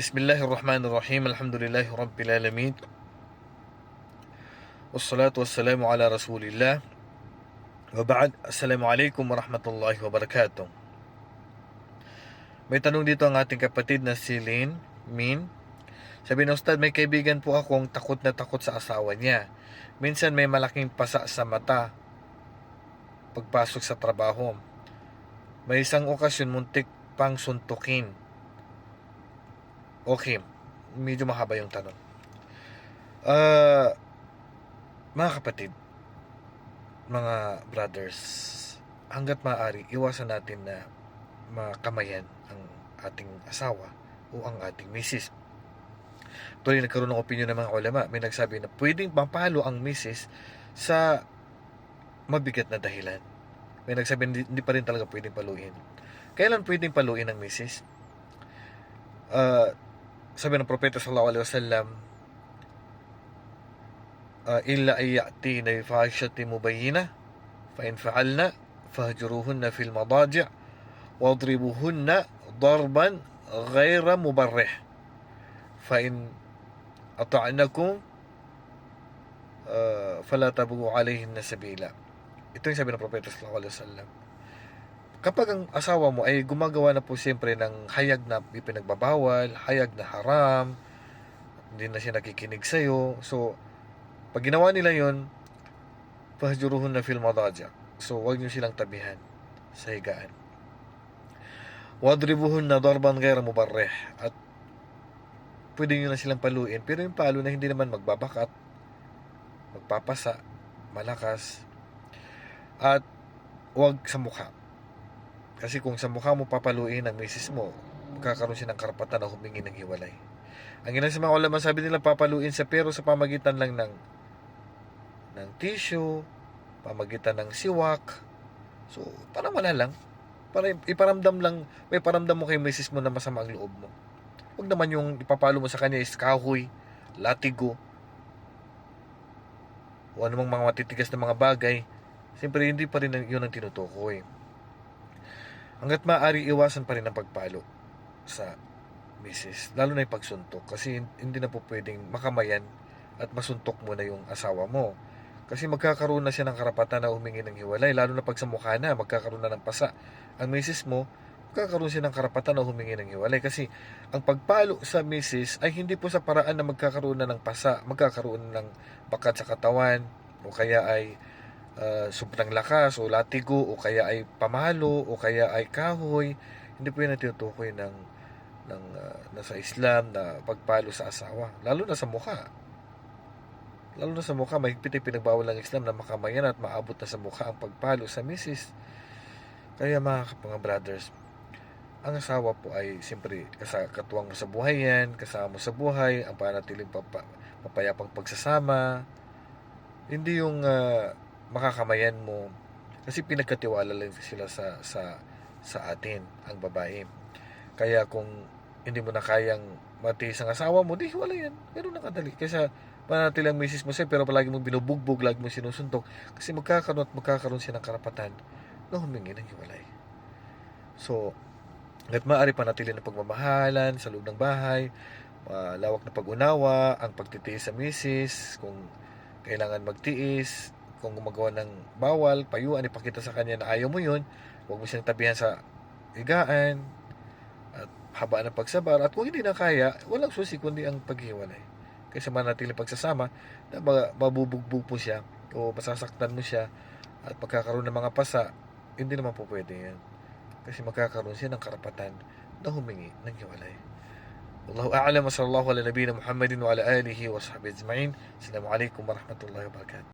Bismillahirrahmanirrahim. Alhamdulillahi Rabbil Alamin. Wassalatu wassalamu ala Rasulillah. Wa ba'd. Assalamu alaikum warahmatullahi wabarakatuh. May tanong dito ang ating kapatid na si Lynn Min. Sabi ng Ustad, may kaibigan po akong takot na takot sa asawa niya. Minsan may malaking pasa sa mata pagpasok sa trabaho. May isang okasyon muntik pang suntukin. Okay, medyo mahaba yung tanong. Ah, mga kapatid, mga brothers, hanggat maaari, iwasan natin na makamayan ang ating asawa o ang ating misis. Tuloy nagkaroon ng opinion ng mga ulama. May nagsabi na pwedeng mapalo ang misis sa mabigat na dahilan. May nagsabi hindi, hindi pa rin talaga pwedeng paluin. Kailan pwedeng paluin ang misis? Uh, sabi ng propeta sallallahu alaihi wasallam uh, illa ay ya'ti na fahishati mubayyina fa in fa'alna fahjuruhunna fil madaji' darban ghayra mubarrih fa in ata'nakum uh, fala tabu alayhinna sabila ito yung sabi ng propeta sallallahu alaihi wasallam kapag ang asawa mo ay gumagawa na po siyempre ng hayag na ipinagbabawal, hayag na haram, hindi na siya nakikinig sa'yo. So, pag ginawa nila yon fahjuruhun na fil madaja. So, wag niyo silang tabihan sa higaan. Wadribuhun na darban gaira mubarreh. At pwede nyo na silang paluin. Pero yung palo na hindi naman magbabakat, magpapasa, malakas, at wag sa mukha kasi kung sa mukha mo papaluin ang misis mo, magkakaroon siya ng karapatan na humingi ng hiwalay. Ang ilan sa mga ulama sabi nila papaluin sa pero sa pamagitan lang ng ng tissue, pamagitan ng siwak. So, parang wala lang. Para iparamdam lang, may paramdam mo kay misis mo na masama ang loob mo. Huwag naman yung ipapalo mo sa kanya is kahoy, latigo, o anumang mga matitigas na mga bagay. Siyempre, hindi pa rin yun ang tinutukoy. Hanggat maaari, iwasan pa rin ang pagpalo sa misis. Lalo na yung pagsuntok. Kasi hindi na po pwedeng makamayan at masuntok mo na yung asawa mo. Kasi magkakaroon na siya ng karapatan na humingi ng hiwalay. Lalo na pag sa mukha na, magkakaroon na ng pasa. Ang misis mo, magkakaroon siya ng karapatan na humingi ng hiwalay. Kasi ang pagpalo sa misis ay hindi po sa paraan na magkakaroon na ng pasa. Magkakaroon ng bakat sa katawan o kaya ay uh, sobrang lakas o latigo o kaya ay pamalo o kaya ay kahoy hindi po yan ang tinutukoy ng ng uh, nasa Islam na pagpalo sa asawa lalo na sa mukha lalo na sa mukha mahigpit ay pinagbawal ng Islam na makamayan at maabot na sa mukha ang pagpalo sa misis kaya mga, mga brothers ang asawa po ay siyempre katuwang mo sa buhay yan, kasama mo sa buhay, ang panatiling papa, papayapang pagsasama. Hindi yung uh, makakamayan mo. Kasi pinagkatiwala lang sila sa sa sa atin ang babae. Kaya kung hindi mo na kayang matiis ang asawa mo di wala yan. Ganun na kadali. Kaysa manatilang misis mo siya pero palagi mong binubugbog lagi mong sinusuntok. Kasi magkakaroon at magkakaroon siya ng karapatan na humingi ng hiwalay. So at maaari panatili ng pagmamahalan sa loob ng bahay malawak na pag-unawa ang pagtitiis sa misis kung kailangan magtiis kung gumagawa ng bawal, payuan, ipakita sa kanya na ayaw mo yun, huwag mo siyang tabihan sa higaan, at habaan ng pagsabar, at kung hindi na kaya, walang susi kundi ang paghiwalay. Kaysa manatili pagsasama, na mabubugbog po siya, o masasaktan mo siya, at magkakaroon ng mga pasa, hindi naman po pwede yan. Kasi magkakaroon siya ng karapatan na humingi ng hiwalay. Wallahu a'lam wa sallallahu ala nabiyina Muhammadin wa ala alihi wa sahbihi ajma'in. Assalamu alaikum wa rahmatullahi wa barakatuh.